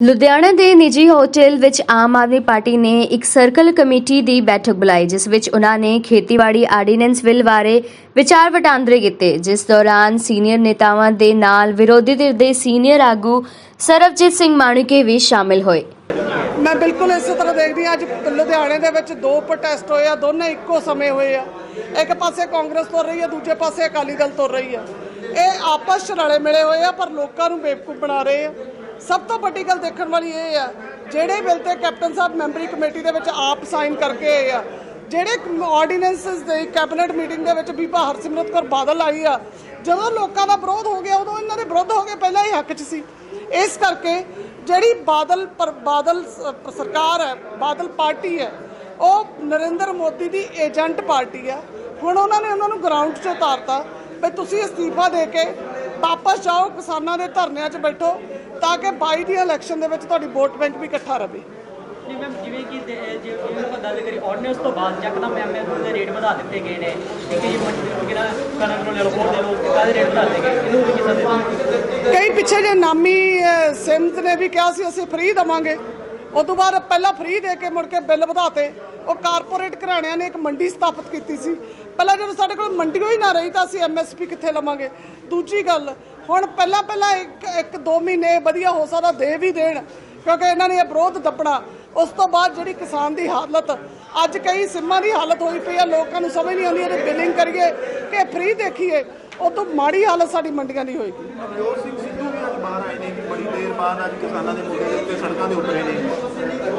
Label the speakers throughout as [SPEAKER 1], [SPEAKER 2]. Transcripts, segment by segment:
[SPEAKER 1] ਲੁਧਿਆਣਾ ਦੇ ਨਿੱਜੀ ਹੋਟਲ ਵਿੱਚ ਆਮ ਆਦਮੀ ਪਾਰਟੀ ਨੇ ਇੱਕ ਸਰਕਲ ਕਮੇਟੀ ਦੀ ਬੈਠਕ ਬੁਲਾਈ, ਜਿਸ ਵਿੱਚ ਉਹਨਾਂ ਨੇ ਖੇਤੀਬਾੜੀ ਆਰਡੀਨੈਂਸ ਬਿੱਲ ਬਾਰੇ ਵਿਚਾਰ ਵਟਾਂਦਰੇ ਕੀਤੇ। ਜਿਸ ਦੌਰਾਨ ਸੀਨੀਅਰ ਨੇਤਾਵਾਂ ਦੇ ਨਾਲ ਵਿਰੋਧੀ ਧਿਰ ਦੇ ਸੀਨੀਅਰ ਆਗੂ ਸਰਬਜੀਤ ਸਿੰਘ ਮਾਣੂਕੇ ਵੀ ਸ਼ਾਮਿਲ ਹੋਏ।
[SPEAKER 2] ਮੈਂ ਬਿਲਕੁਲ ਇਸੇ ਤਰ੍ਹਾਂ ਦੇਖਦੀ ਹਾਂ, ਅੱਜ ਲੁਧਿਆਣੇ ਦੇ ਵਿੱਚ ਦੋ ਪ੍ਰੋਟੈਸਟ ਹੋਏ ਆ, ਦੋਨੇ ਇੱਕੋ ਸਮੇਂ ਹੋਏ ਆ। ਇੱਕ ਪਾਸੇ ਕਾਂਗਰਸ ਤੁਰ ਰਹੀ ਹੈ, ਦੂਜੇ ਪਾਸੇ ਅਕਾਲੀ ਦਲ ਤੁਰ ਰਹੀ ਹੈ। ਇਹ ਆਪਸ 'ਚ ਰਲੇ ਮਿਲੇ ਹੋਏ ਆ, ਪਰ ਲੋਕਾਂ ਨੂੰ ਬੇਵਕੂਫ ਬਣਾ ਰਹੇ ਆ। ਸਭ ਤੋਂ ਵੱਡੀ ਗੱਲ ਦੇਖਣ ਵਾਲੀ ਇਹ ਆ, ਜਿਹੜੇ ਬਿੱਲ ਤੇ ਕੈਪਟਨ ਸਾਹਿਬ ਮੈਂਬਰੀ ਕਮੇਟੀ ਦੇ ਵਿੱਚ ਆਪ ਸਾਈਨ ਕਰਕੇ ਆਏ ਆ, ਜਿਹੜੇ ਆਰਡੀਨੈਂਸਸ ਦੇ ਕੈਬਨਿਟ ਮੀਟਿੰਗ ਦੇ ਵਿੱਚ ਬੀਬਾ ਹਰਸਿਮਰਤ ਕੌਰ ਬਾਦਲ ਆਈ ਆ, ਜਦੋਂ ਲੋਕਾਂ ਦਾ ਵਿਰੋਧ ਹੋ ਗਿਆ, ਉਦੋਂ ਇਹਨਾਂ ਦੇ ਵਿਰੋਧ ਹੋ ਗਏ ਪਹਿਲਾਂ ਹੀ ਹੱਕ 'ਚ ਸੀ। ਇਸ ਕਰਕੇ ਜਿਹੜੀ ਬਾਦਲ ਪਰ, ਬਾਦਲ ਸਰਕਾਰ ਹੈ, ਬਾਦਲ ਪਾਰਟੀ ਹੈ, ਉਹ ਨਰਿੰਦਰ ਮੋਦੀ ਦੀ ਏਜੰਟ ਪਾਰਟੀ ਹੈ। ਹੁਣ ਉਹਨਾਂ ਨੇ ਉਹਨਾਂ ਨੂੰ ਗਰਾਊਂਡ 'ਚ ਉਤਾਰਤਾ, ਵੀ ਤੁਸੀਂ ਅਸਤੀਫਾ ਦੇ ਕੇ ਵਾਪਸ ਜਾਓ, ਕਿਸਾਨਾਂ ਦੇ ਧਰਨਿਆਂ 'ਚ ਬੈਠੋ ਤਾਂ ਕਿ 22 ਦੀ ਇਲੈਕਸ਼ਨ ਦੇ ਵਿੱਚ ਤੁਹਾਡੀ ਵੋਟ ਬੈਂਕ ਵੀ ਇਕੱਠਾ ਰਹੇ
[SPEAKER 3] ਜੀ ਮੈਮ ਜਿਵੇਂ ਕਿ ਦੇ- ਜੇ ਜਿਵੇਂ ਆਪਾਂ ਗੱਲ ਕਰੀ ਆਰਡੀਨੈਂਸ ਤੋਂ ਬਾਅਦ ਯਕਦਮ ਐਮਐਸਪੀ ਦੇ ਰੇਟ ਵਧਾ ਦਿੱਤੇ ਗਏ ਨੇ। ਇੱਕ ਜੀ ਮੰਡੀ ਕਿਹੜਾ ਕਣਕ ਨੂੰ ਲੈ ਲਓ ਹੋਰ ਦੇ ਲਓ ਕਾਹਦੇ ਰੇਟ ਵਧਾ ਦਿੱਤੇ ਗਏ ਇਹਨੂੰ ਵੀ ਕਿਸ ਤਰ੍ਹਾਂ
[SPEAKER 2] ਕਈ ਪਿੱਛੇ ਜੇ ਨਾਮੀ ਸਿਮਤ ਨੇ ਵੀ ਕਿਹਾ ਸੀ ਅਸੀਂ ਫ੍ਰੀ ਦਵਾਂਗੇ। ਉਸ ਤੋਂ ਬਾਅਦ ਪਹਿਲਾਂ ਫ੍ਰੀ ਦੇ ਕੇ ਮੁੜ ਕੇ ਬਿੱਲ ਵਧਾਤੇ। ਉਹ ਕਾਰਪੋਰੇਟ ਘਰਾਣਿਆਂ ਨੇ ਇੱਕ ਮੰਡੀ ਸਥਾਪਿਤ ਕੀਤੀ ਸੀ। ਪਹਿਲਾਂ ਜਦੋਂ ਸਾਡੇ ਕੋਲ ਮੰਡੀ ਹੀ ਨਾ ਰਹੀ ਤਾਂ ਅਸੀਂ ਐਮਐਸਪੀ ਕਿੱਥੇ ਲਵਾਂਗੇ? ਦੂਜੀ ਗੱਲ ਹੁਣ ਪਹਿਲਾਂ ਪਹਿਲਾਂ ਇੱਕ ਇੱਕ ਦੋ ਮਹੀਨੇ ਵਧੀਆ ਹੋ ਸਕਦਾ ਦੇ ਵੀ ਦੇਣ ਕਿਉਂਕਿ ਇਹਨਾਂ ਨੇ ਇਹ ਵਿਰੋਧ ਦੱਬਣਾ। ਉਸ ਤੋਂ ਬਾਅਦ ਜਿਹੜੀ ਕਿਸਾਨ ਦੀ ਹਾਲਤ ਅੱਜ ਕਈ ਸਿੰਮਾਂ ਦੀ ਹਾਲਤ ਹੋਈ ਪਈ ਆ ਲੋਕਾਂ ਨੂੰ ਸਮਝ ਨਹੀਂ ਆਉਂਦੀ ਇਹਦੇ ਬਿਲਿੰਗ ਕਰੀਏ ਕਿ ਫ੍ਰੀ ਦੇਖੀਏ ਉਹ ਤੋਂ ਮਾੜੀ ਹਾਲਤ ਸਾਡੀ ਮੰਡੀਆਂ ਦੀ ਹੋਏਗੀ।
[SPEAKER 4] ਨਵਜੋਤ ਸਿੰਘ ਸਿੱਧੂ ਵੀ ਅੱਜ ਬਾਹਰ ਆਏ ਨੇ ਕਿ ਬੜੀ ਦੇਰ ਬਾਅਦ ਅੱਜ ਕਿਸਾਨਾਂ ਦੇ ਮੁੱਦੇ ਦੇ ਉੱਤੇ ਸੜਕਾਂ ਦੇ ਉਤਰੇ ਨੇ।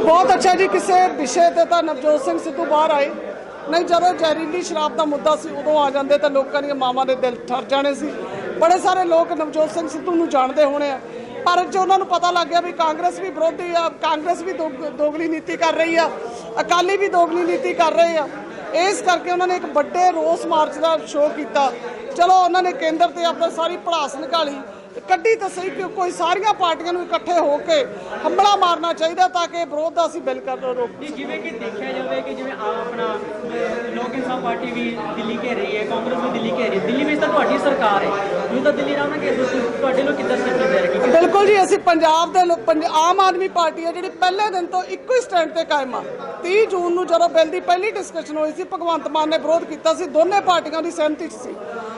[SPEAKER 2] ਬਹੁਤ ਅੱਛਾ ਜੀ ਕਿਸੇ ਵਿਸ਼ੇ ਤੇ ਤਾਂ ਨਵਜੋਤ ਸਿੰਘ ਸਿੱਧੂ ਬਾਹਰ ਆਏ। ਨਹੀਂ ਜਦੋਂ ਜ਼ਹਿਰੀਲੀ ਸ਼ਰਾਬ ਦਾ ਮੁੱਦਾ ਸੀ ਉਦੋਂ ਆ ਜਾਂਦੇ ਤਾਂ ਲੋਕਾਂ ਦੀਆਂ ਮਾਵਾਂ ਦੇ ਦਿਲ ਠਰ ਜਾਣੇ ਸੀ। ਬੜੇ ਸਾਰੇ ਲੋਕ ਨਵਜੋਤ ਸਿੰਘ ਸਿੱਧੂ ਨੂੰ ਜਾਣਦੇ ਹੋਣੇ ਆ। ਪਰ ਜੇ ਉਹਨਾਂ ਨੂੰ ਪਤਾ ਲੱਗ ਗਿਆ ਵੀ ਕਾਂਗਰਸ ਵੀ ਵਿਰੋਧੀ ਆ, ਕਾਂਗਰਸ ਵੀ ਦੋਗ- ਦੋਗਲੀ ਨੀਤੀ ਕਰ ਰਹੀ ਆ, ਅਕਾਲੀ ਵੀ ਦੋਗਲੀ ਨੀਤੀ ਕਰ ਰਹੇ ਆ, ਇਸ ਕਰਕੇ ਉਹਨਾਂ ਨੇ ਇੱਕ ਵੱਡੇ ਰੋਸ ਮਾਰਚ ਦਾ ਸ਼ੋਅ ਕੀਤਾ। ਚਲੋ, ਉਹਨਾਂ ਨੇ ਕੇਂਦਰ ਤੇ ਆਪਣੀ ਸਾਰੀ ਭੜਾਸ ਨਿਕਾਲੀ, ਕੱਢੀ ਤਾਂ ਸਹੀ ਕਿ ਕੋਈ ਸਾਰੀਆਂ ਪਾਰਟੀਆਂ ਨੂੰ ਇਕੱਠੇ ਹੋ ਕੇ ਹੰਬਲਾ ਮਾਰਨਾ ਚਾਹੀਦਾ ਤਾਂ ਕਿ ਵਿਰੋਧ ਦਾ ਅਸੀਂ ਬਿੱਲ ਕਰ ਰੋਕ
[SPEAKER 3] ਜਿਵੇਂ ਕਿ ਦੇਖਿਆ ਜਾਵੇ ਕਿ ਜਿਵੇਂ ਆ ਆਪਣਾ ਲੋਕ ਇਨਸਾਫ ਪਾਰਟੀ ਵੀ ਦਿੱਲੀ ਘੇਰ ਰਹੀ ਹੈ, ਕਾਂਗਰਸ ਵੀ ਦਿੱਲੀ ਘੇਰ ਰਹੀ ਹੈ। ਦਿੱਲੀ ਵਿੱਚ ਤਾਂ ਤੁਹਾਡੀ ਸਰਕਾਰ ਹੈ। ਤੁਸੀਂ ਤਾਂ ਦਿੱਲੀ ਰਹਿਣਾ ਕਿ ਤੁਸੀਂ ਤੁਹਾਡੇ ਲੋਕ ਕਿੱਦਾਂ ਸਥਿਤੀ ਦੇ ਰਹੀ
[SPEAKER 2] ਬਿਲਕੁਲ ਜੀ, ਅਸੀਂ ਪੰਜਾਬ ਦੇ ਲੋਕ ਪੰਜ- ਆਮ ਆਦਮੀ ਪਾਰਟੀ ਹੈ ਜਿਹੜੀ ਪਹਿਲੇ ਦਿਨ ਤੋਂ ਇੱਕੋ ਹੀ ਸਟੈਂਡ ਤੇ ਕਾਇਮ ਆ। 30 ਜੂਨ ਨੂੰ ਜਦੋਂ ਬਿੱਲ ਦੀ ਪਹਿਲੀ ਡਿਸਕਸ਼ਨ ਹੋਈ ਸੀ, ਭਗਵੰਤ ਮਾਨ ਨੇ ਵਿਰੋਧ ਕੀਤਾ ਸੀ, ਦੋਨੇ ਪਾਰਟੀਆਂ ਦੀ ਸਹਿਮਤੀ 'ਚ ਸੀ।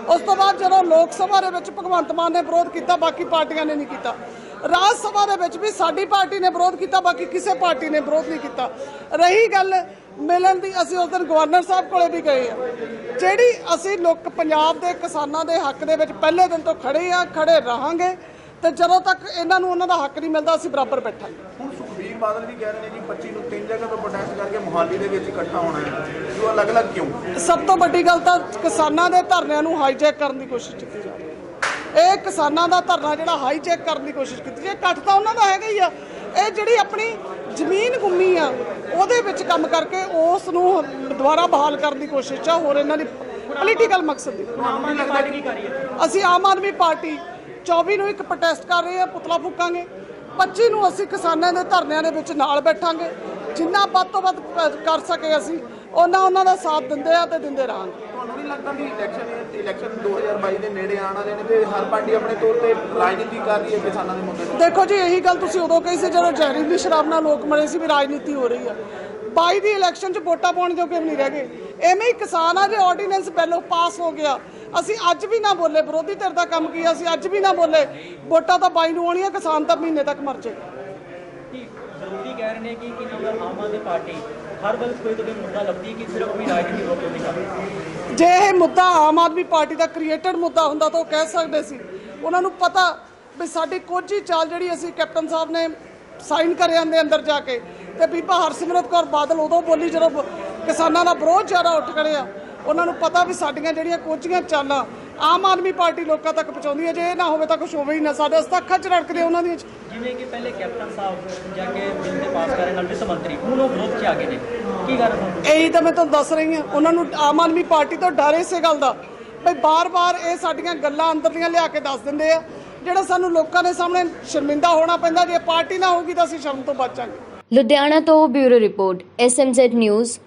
[SPEAKER 2] ਉਸ ਤੋਂ ਬਾਅਦ ਜਦੋਂ ਲੋਕ ਸਭਾ ਦੇ ਵਿੱਚ ਭਗਵੰਤ ਮਾਨ ਨੇ ਵਿਰੋਧ ਕੀਤਾ, ਬਾਕੀ ਪਾਰਟੀਆਂ ਨੇ ਨਹੀਂ ਕੀਤਾ। ਰਾਜ ਸਭਾ ਦੇ ਵਿੱਚ ਵੀ ਸਾਡੀ ਪਾਰਟੀ ਨੇ ਵਿਰੋਧ ਕੀਤਾ ਬਾਕੀ ਕਿਸੇ ਪਾਰਟੀ ਨੇ ਵਿਰੋਧ ਨਹੀਂ ਕੀਤਾ। ਰਹੀ ਗੱਲ ਮਿਲਣ ਦੀ ਅਸੀਂ ਉਸ ਦਿਨ ਗਵਰਨਰ ਸਾਹਿਬ ਕੋਲੇ ਵੀ ਗਏ ਆ ਜਿਹੜੀ ਅਸੀਂ ਲੋਕ ਪੰਜਾਬ ਦੇ ਕਿਸਾਨਾਂ ਦੇ ਹੱਕ ਦੇ ਵਿੱਚ ਪਹਿਲੇ ਦਿਨ ਤੋਂ ਖੜੇ ਆ ਖੜੇ ਰਹਾਂਗੇ ਤੇ ਜਦੋਂ ਤੱਕ ਇਹਨਾਂ ਨੂੰ ਉਹਨਾਂ ਦਾ ਹੱਕ ਨਹੀਂ ਮਿਲਦਾ ਅਸੀਂ ਬਰਾਬਰ ਬੈਠਾਂਗੇ।
[SPEAKER 4] ਹੁਣ ਸੁਖਬੀਰ ਬਾਦਲ ਵੀ ਕਹਿ ਰਹੇ ਨੇ ਜੀ 25 ਨੂੰ ਤਿੰਨ ਜਗ੍ਹਾ ਤੋਂ ਪ੍ਰੋਟੈਸਟ ਕਰਕੇ ਮੁਹਾਲੀ ਦੇ ਵਿੱਚ ਇਕੱਠਾ ਹੋਣਾ ਹੈ। ਜੋ ਅਲੱਗ-ਅਲੱਗ ਕਿਉਂ?
[SPEAKER 2] ਸਭ ਤੋਂ ਵੱਡੀ ਗੱਲ ਤਾਂ ਕਿਸਾਨਾਂ ਦੇ ਧਰਨਿਆਂ ਨੂੰ ਹਾਈਜੈਕ ਕਰਨ ਦੀ ਕੋਸ਼ਿਸ਼ ਕੀਤੀ ਜਾ ਰਹੀ ਹੈ। ਇਹ ਕਿਸਾਨਾਂ ਦਾ ਧਰਨਾ ਜਿਹੜਾ ਹਾਈਜੈਕ ਕਰਨ ਦੀ ਕੋਸ਼ਿਸ਼ ਕੀਤੀ ਜੇ ਇਕੱਠ ਤਾਂ ਉਹਨਾਂ ਦਾ ਹੈਗਾ ਹੀ ਆ। ਇਹ ਜਿਹੜੀ ਆਪਣੀ ਜ਼ਮੀਨ ਗੁੰਮੀ ਆ ਉਹਦੇ ਵਿੱਚ ਕੰਮ ਕਰਕੇ ਉਸ ਨੂੰ ਦੁਬਾਰਾ ਬਹਾਲ ਕਰਨ ਦੀ ਕੋਸ਼ਿਸ਼ ਆ ਹੋਰ ਇਹਨਾਂ ਦੀ ਪੋਲੀਟੀਕਲ ਮਕਸਦ ਦੀ ਅਸੀਂ ਆਮ ਆਦਮੀ ਪਾਰਟੀ 24 ਨੂੰ ਇੱਕ ਪ੍ਰੋਟੈਸਟ ਕਰ ਰਹੇ ਆ ਪੁਤਲਾ ਫੂਕਾਂਗੇ। 25 ਨੂੰ ਅਸੀਂ ਕਿਸਾਨਾਂ ਦੇ ਧਰਨਿਆਂ ਦੇ ਵਿੱਚ ਨਾਲ ਬੈਠਾਂਗੇ। ਜਿੰਨਾ ਵੱਧ ਤੋਂ ਵੱਧ ਕਰ ਸਕੇ ਅਸੀਂ ਉਹਨਾਂ ਉਹਨਾਂ ਦਾ ਸਾਥ ਦਿੰਦੇ ਆ ਤੇ ਦਿੰਦੇ ਰਹਾਂਗੇ।
[SPEAKER 4] ਤੁਹਾਨੂੰ ਨਹੀਂ ਲੱਗਦਾ ਕਿ ਇਲੈਕਸ਼ਨ ਇਲੈਕਸ਼ਨ 2022 ਦੇ ਨੇੜੇ ਆਉਣ ਵਾਲੇ ਨੇ ਤੇ ਹਰ ਪਾਰਟੀ ਆਪਣੇ ਤੌਰ ਤੇ ਰਾਜਨੀਤੀ ਕਰ ਰਹੀ ਹੈ ਕਿਸਾਨਾਂ ਦੇ ਮੁੱਦੇ ਤੇ?
[SPEAKER 2] ਦੇਖੋ ਜੀ ਇਹੀ ਗੱਲ ਤੁਸੀਂ ਉਦੋਂ ਕਹੀ ਸੀ ਜਦੋਂ ਜ਼ਹਿਰੀਲੀ ਸ਼ਰਾਬ ਨਾਲ ਲੋਕ ਮਰੇ ਸੀ ਵੀ ਰਾਜਨੀਤੀ ਹੋ ਰਹੀ ਆ। 22 ਦੀ ਇਲੈਕਸ਼ਨ 'ਚ ਵੋਟਾਂ ਪਾਉਣ ਜੋਗੇ ਵੀ ਨਹੀਂ ਰਹਿ ਗਏ। ਐਵੇਂ ਹੀ ਕਿਸਾਨ ਆ ਜੇ ਆਰਡੀਨੈਂਸ ਬਿੱਲ ਪਾਸ ਹੋ ਗਿਆ ਅਸੀਂ ਅੱਜ ਵੀ ਨਾ ਬੋਲੇ ਵਿਰੋਧੀ ਧਿਰ ਦਾ ਕੰਮ ਕੀ ਅਸੀਂ ਅੱਜ ਵੀ ਨਾ ਬੋਲੇ ਵੋਟਾਂ ਤਾਂ 22 ਨੂੰ ਆਉਣੀਆਂ ਕਿਸਾਨ ਤਾਂ ਮਹੀਨੇ ਤੱਕ ਮਰ ਜਾਏ।
[SPEAKER 3] ਕਿ ਵਿਰੋਧੀ ਕਹਿ ਰਹੇ ਨੇ ਕਿ ਕਿ ਆਮ ਆਦਮੀ ਪਾਰਟੀ ਹਰ ਵਕਤ ਕੋਈ ਕੋਈ ਮੁੱਦਾ ਲੱਭਦੀ ਕਿ ਸਿਰਫ ਆਪਣੀ ਰਾਜਨੀਤੀ ਵੋਟ ਨਹੀਂ
[SPEAKER 2] ਜੇ ਇਹ ਮੁੱਦਾ ਆਮ ਆਦਮੀ ਪਾਰਟੀ ਦਾ ਕ੍ਰੀਏਟਡ ਮੁੱਦਾ ਹੁੰਦਾ ਤਾਂ ਉਹ ਕਹਿ ਸਕਦੇ ਸੀ। ਉਹਨਾਂ ਨੂੰ ਪਤਾ ਵੀ ਸਾਡੀ ਕੋਝੀ ਚਾਲ ਜਿਹੜੀ ਅਸੀਂ ਕੈਪਟਨ ਸਾਹਿਬ ਨੇ ਸਾਈਨ ਕਰਿਆ ਦੇ ਅੰਦਰ ਜਾ ਕੇ। ਤੇ ਬੀਬਾ ਹਰਸਿਮਰਤ ਕੌਰ ਬਾਦਲ ਉਦੋਂ ਬੋਲੀ ਜਦੋਂ ਕਿਸਾਨਾਂ ਦਾ ਵਿਰੋਧ ਜ਼ਿਆਦਾ ਉੱਠ ਖੜਿਆ ਉਹਨਾਂ ਨੂੰ ਪਤਾ ਵੀ ਸਾਡੀਆਂ ਜਿਹੜੀਆਂ ਕੋਝੀਆਂ ਚਾਲਾਂ ਆਮ ਆਦਮੀ ਪਾਰਟੀ ਲੋਕਾਂ ਤੱਕ ਪਹੁੰਚਾਉਂਦੀ ਹੈ ਜੇ ਇਹ ਨਾ ਹੋਵੇ ਤਾਂ ਕੁਝ ਹੋਵੇ ਹੀ ਨਾ। ਸਾਡੇ ਅਸਤਾ ਅੱਖਾਂ 'ਚ ਰੜਕਦੇ ਉਹਨਾਂ ਦੀਆਂ।
[SPEAKER 3] ਜਿਵੇਂ ਕਿ ਪਹਿਲੇ ਕੈਪਟਨ ਸਾਹਿਬ ਜਾ ਕੇ ਬਿੱਲ ਦੇ ਪਾਸ ਕਰੇ ਨਾਲ ਵਿੱਤ ਮੰਤਰੀ ਹੁਣ ਉਹ ਵਿਰੋਧ 'ਚ ਆ ਗਏ ਨੇ। ਕੀ ਕਾਰਨ ਹੈ
[SPEAKER 2] ਇਹੀ ਤਾਂ ਮੈਂ ਤੁਹਾਨੂੰ ਦੱਸ ਰਹੀ ਹਾਂ ਉਹਨਾਂ ਨੂੰ ਆਮ ਆਦਮੀ ਪਾਰਟੀ ਤੋਂ ਡਰ ਇਸੇ ਗੱਲ ਦਾ। ਬਈ ਬਾਰ-ਬਾਰ ਇਹ ਸਾਡੀਆਂ ਗੱਲਾਂ ਅੰਦਰਲੀਆਂ ਲਿਆ ਕੇ ਦੱਸ ਦਿੰਦੇ ਆ ਜਿਹੜਾ ਸਾਨੂੰ ਲੋਕਾਂ ਦੇ ਸਾਹਮਣੇ ਸ਼ਰਮਿੰਦਾ ਹੋਣਾ ਪੈਂਦਾ ਜੇ ਪਾਰਟੀ ਨਾ ਹੋਊਗੀ ਤਾਂ ਅਸੀਂ ਸ਼ਰਮ ਤੋਂ ਬਚਾਂਗੇ
[SPEAKER 1] ਲੁਧਿਆਣਾ ਤੋਂ ਬਿਊਰੋ ਰਿਪੋਰਟ ਐਸਐਮਜ਼ੈਡ ਨਿਊਜ਼